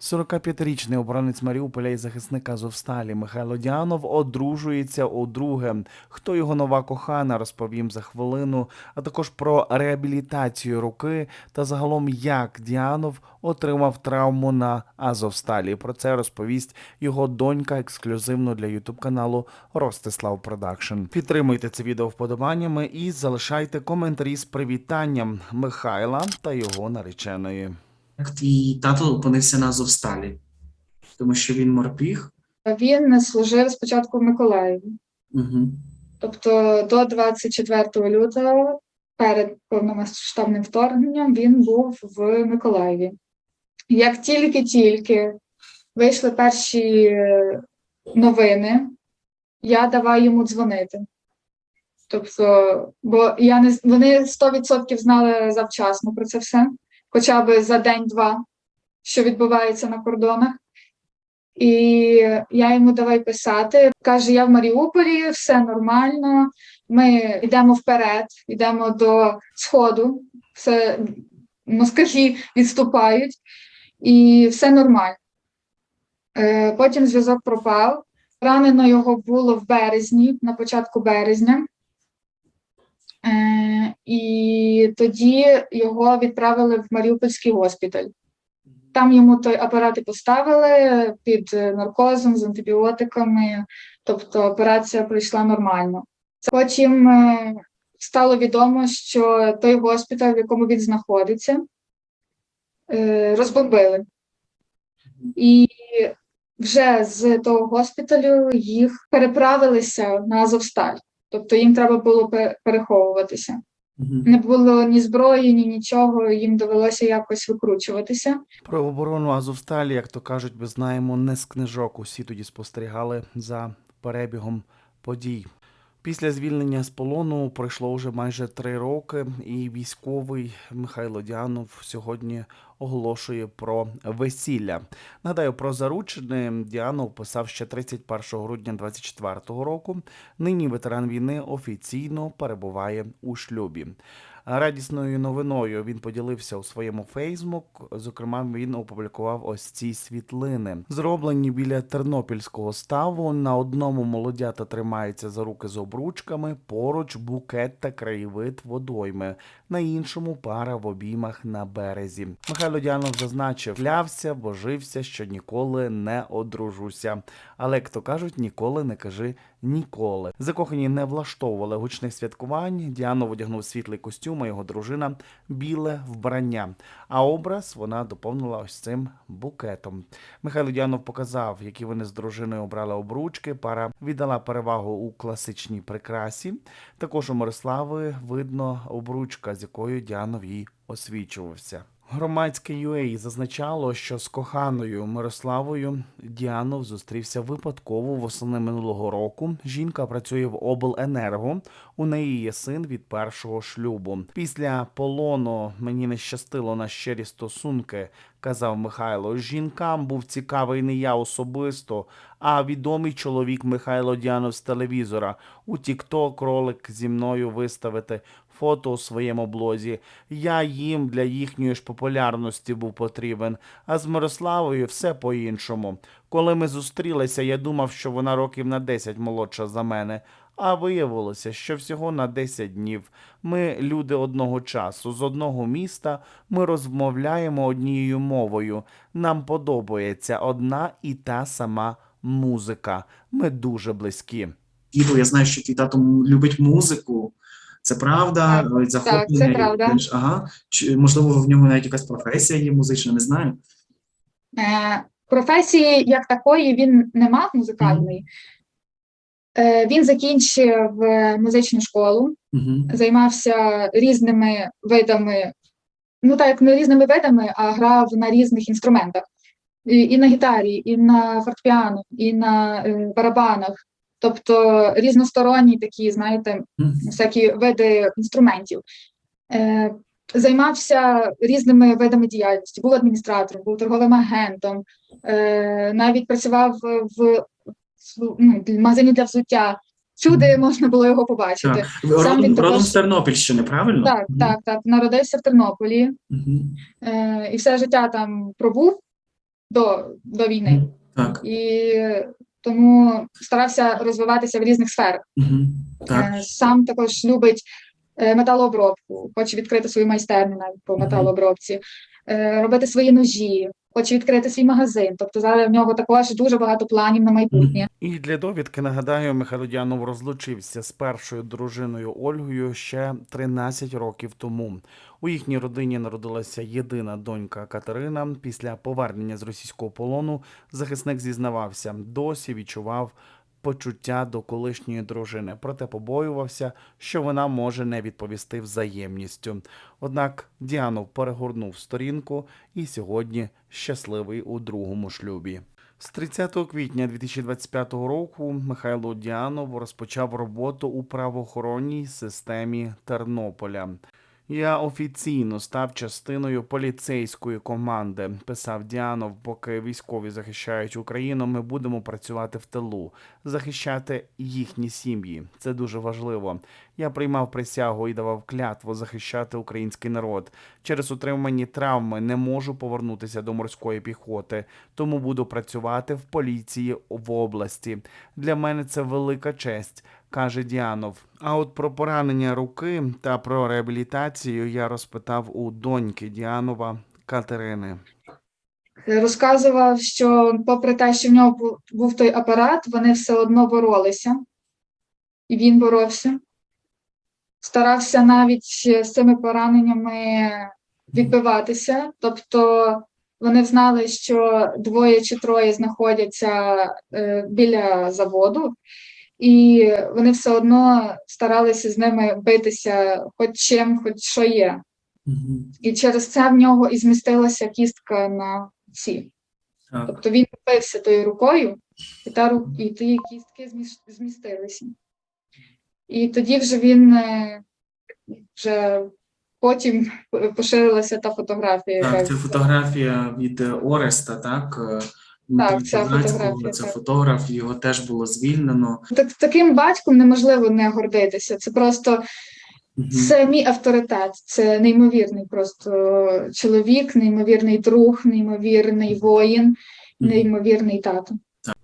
45-річний оборонець Маріуполя і захисник Азовсталі Михайло Діанов одружується удруге. Хто його нова кохана, розповім за хвилину, а також про реабілітацію руки та загалом як Діанов отримав травму на Азовсталі. Про це розповість його донька ексклюзивно для ютуб каналу Ростислав Продакшн. Підтримуйте це відео вподобаннями і залишайте коментарі з привітанням Михайла та його нареченої. Як твій тато опинився на Азовсталі? Тому що він морпіг. Він служив спочатку в Миколаєві, Угу. тобто до 24 лютого, перед повномасштабним вторгненням, він був в Миколаєві. Як тільки-тільки вийшли перші е, новини, я давай йому дзвонити. Тобто, бо я не вони 100% знали завчасно про це все, хоча б за день-два, що відбувається на кордонах. І я йому давай писати. Каже: я в Маріуполі, все нормально. Ми йдемо вперед, йдемо до сходу, все москалі відступають, і все нормально. Е, Потім зв'язок пропав. Ранено його було в березні, на початку березня. Е, І тоді його відправили в Маріупольський госпіталь. Там йому той апарат поставили під е, наркозом з антибіотиками, тобто операція пройшла нормально. Потім е, стало відомо, що той госпіталь, в якому він знаходиться, розбомбили. І вже з того госпіталю їх переправилися на Азовсталь. Тобто їм треба було переховуватися. Не було ні зброї, ні нічого, їм довелося якось викручуватися. Про оборону Азовсталі, як то кажуть, ми знаємо не з книжок. Усі тоді спостерігали за перебігом подій. Після звільнення з полону пройшло вже майже три роки, і військовий Михайло Діанов сьогодні оголошує про весілля. Нагадаю, про заручини Діану писав ще 31 грудня 24 року. Нині ветеран війни офіційно перебуває у шлюбі. Радісною новиною він поділився у своєму Фейсбук. Зокрема, він опублікував ось ці світлини, зроблені біля тернопільського ставу. На одному молодята тримаються за руки з обручками, поруч букет та краєвид водойми. На іншому пара в обіймах на березі. Михайло Діанов зазначив, клявся, божився, що ніколи не одружуся. Але як то кажуть, ніколи не кажи ніколи. Закохані не влаштовували гучних святкувань. Діанов одягнув світлий костюм, а його дружина біле вбрання. А образ вона доповнила ось цим букетом. Михайло Діанов показав, які вони з дружиною обрали обручки. Пара віддала перевагу у класичній прикрасі. Також у Мирослави видно обручка, з якою Діанов їй освічувався. Громадське UA зазначало, що з коханою Мирославою Діанов зустрівся випадково восени минулого року. Жінка працює в обленерго. У неї є син від першого шлюбу. Після полону мені не щастило на щирі стосунки, казав Михайло. Жінкам був цікавий не я особисто, а відомий чоловік Михайло Діанов з телевізора. У Тікток ролик зі мною виставити фото у своєму блозі. Я їм для їхньої ж популярності був потрібен. А з Мирославою все по-іншому. Коли ми зустрілися, я думав, що вона років на 10 молодша за мене. А виявилося, що всього на 10 днів. Ми люди одного часу, з одного міста, ми розмовляємо однією мовою. Нам подобається одна і та сама музика. Ми дуже близькі. Діду, я знаю, що твій тато любить музику. Це правда? Так, Е, захоплений це правда. Ага. Чи, можливо, в нього навіть якась професія є музична, не знаю. Е, професії як такої він не мав музикальної. Е, він закінчив е, музичну школу, Угу. займався різними видами, ну так як не різними видами, а грав на різних інструментах. І, і на гітарі, і на фортепіано, і на е, барабанах. Тобто різносторонні такі, знаєте, всякі види інструментів. Е, займався різними видами діяльності, був адміністратором, був торговим агентом, е, навіть працював в, ну, магазині для взуття. Всюди можна було його побачити. Так. Сам Родом, також- з Тернопільщини, правильно? Так, так, так. Народився в Тернополі Угу. е, і все життя там пробув. до, до війни. Так. І тому старався розвиватися в різних сферах. Так. Е, Сам також любить е, металообробку, хоче відкрити свою майстерню навіть по металообробці, е, робити свої ножі, хоче відкрити свій магазин. Тобто зараз в нього також дуже багато планів на майбутнє. І для довідки нагадаю, Михайло Діанов розлучився з першою дружиною Ольгою ще 13 років тому. У їхній родині народилася єдина донька Катерина. Після повернення з російського полону захисник зізнавався, досі відчував почуття до колишньої дружини, проте побоювався, що вона може не відповісти взаємністю. Однак Діанов перегорнув сторінку і сьогодні щасливий у другому шлюбі. З 30 квітня 2025 року Михайло Діанов розпочав роботу у правоохоронній системі Тернополя. Я офіційно став частиною поліцейської команди, писав Діанов. Поки військові захищають Україну, ми будемо працювати в тилу, захищати їхні сім'ї. Це дуже важливо. Я приймав присягу і давав клятву захищати український народ. Через отримані травми не можу повернутися до морської піхоти, тому буду працювати в поліції в області. Для мене це велика честь, каже Діанов. А от про поранення руки та про реабілітацію я розпитав у доньки Діанова Катерини. Розказував, що, попри те, що в нього був той апарат, вони все одно боролися, і він боровся. Старався навіть з цими пораненнями відбиватися. Тобто вони знали, що двоє чи троє знаходяться е, біля заводу, і вони все одно старалися з ними битися, хоч чим, хоч що є. Мгм. І через це в нього і змістилася кістка на ці. Так. Тобто він бився тою рукою, і, та, ру- і ті кістки змістилися. І тоді вже він е, вже потім поширилася та фотографія. Так, це фотографія від е, Ореста, так? Так, ця фотографія, Це так. фотограф, його теж було звільнено. Так, таким батьком неможливо не гордитися. Це просто Мгм. це мій авторитет, це неймовірний просто чоловік, неймовірний друг, неймовірний воїн, неймовірний тато.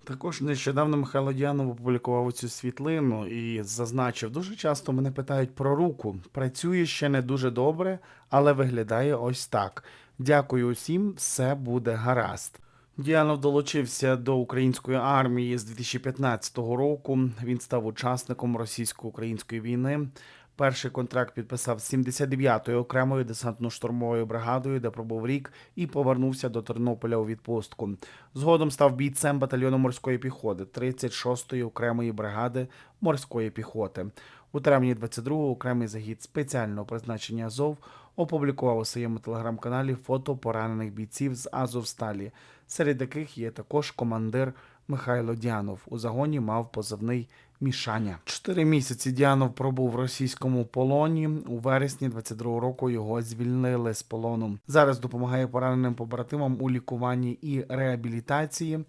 Також нещодавно Михайло Діанов опублікував цю світлину і зазначив, дуже часто мене питають про руку. Працює ще не дуже добре, але виглядає ось так. Дякую усім, все буде гаразд. Діанов долучився до української армії з 2015 року. Він став учасником російсько-української війни. Перший контракт підписав з 79-ї окремою десантно-штурмовою бригадою, де пробув рік, і повернувся до Тернополя у відпустку. Згодом став бійцем батальйону морської піхоти 36-ї окремої бригади морської піхоти. У травні 22-го окремий загід спеціального призначення Азов опублікував у своєму телеграм-каналі фото поранених бійців з Азовсталі, серед яких є також командир Михайло Діанов. У загоні мав позивний Мішаня. Чотири місяці Діанов пробув в російському полоні. У вересні 22-го року його звільнили з полону. Зараз допомагає пораненим побратимам у лікуванні і реабілітації.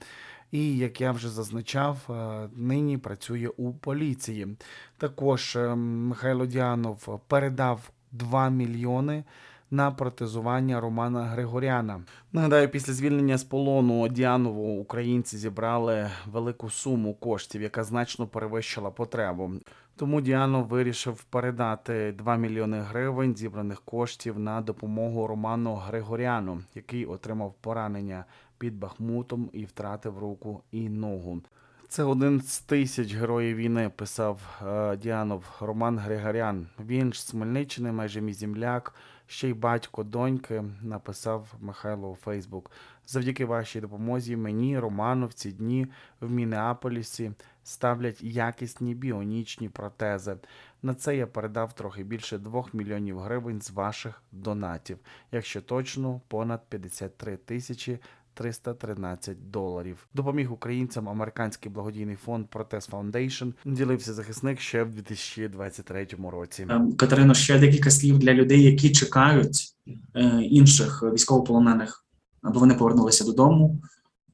І як я вже зазначав, е, нині працює у поліції. Також е, Михайло Діанов передав 2 мільйони на протезування Романа Григоряна. Нагадаю, після звільнення з полону Діанову українці зібрали велику суму коштів, яка значно перевищила потребу. Тому Діанов вирішив передати 2 мільйони гривень зібраних коштів на допомогу Роману Григоряну, який отримав поранення під Бахмутом і втратив руку і ногу. Це один з тисяч героїв війни, писав е, Діанов Роман Григорян. Він ж з Хмельниччини, майже мій земляк, ще й батько доньки, написав Михайло у Фейсбук. Завдяки вашій допомозі мені, Роману, в ці дні в Мінеаполісі ставлять якісні біонічні протези. На це я передав трохи більше 2 мільйонів гривень з ваших донатів, якщо точно понад 53 тисячі 313 доларів. Допоміг українцям американський благодійний фонд Протез Foundation. Ділився захисник ще в 2023 році. Ем, Катерино, ще декілька слів для людей, які чекають е, інших військовополонених, аби вони повернулися додому.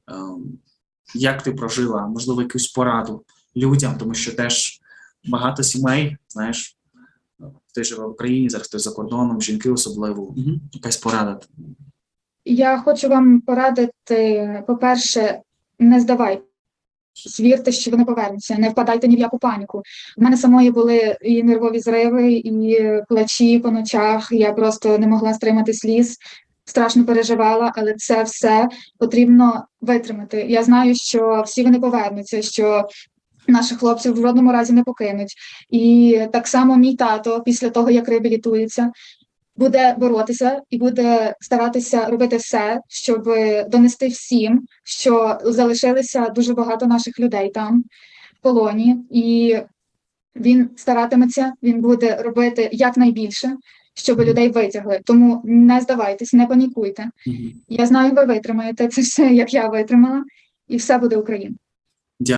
Ем, Як ти прожила, можливо, якусь пораду людям, тому що теж багато сімей, знаєш, ти живе в Україні, зараз ти за кордоном, жінки особливо. Якась порада. Я хочу вам порадити, по-перше, не здавайте. Вірте, що вони повернуться, не впадайте ні в яку паніку. У мене самої були і нервові зриви, і плачі по ночах. Я просто не могла стримати сліз, страшно переживала, але це все потрібно витримати. Я знаю, що всі вони повернуться, що наших хлопців в жодному разі не покинуть. І так само мій тато, після того як реабілітується, буде боротися і буде старатися робити все, щоб донести всім, що залишилися дуже багато наших людей там в полоні, і він старатиметься, він буде робити якнайбільше, щоб людей витягли. Тому не здавайтесь, не панікуйте. Я знаю, ви витримаєте це все, як я витримала, і все буде Україна.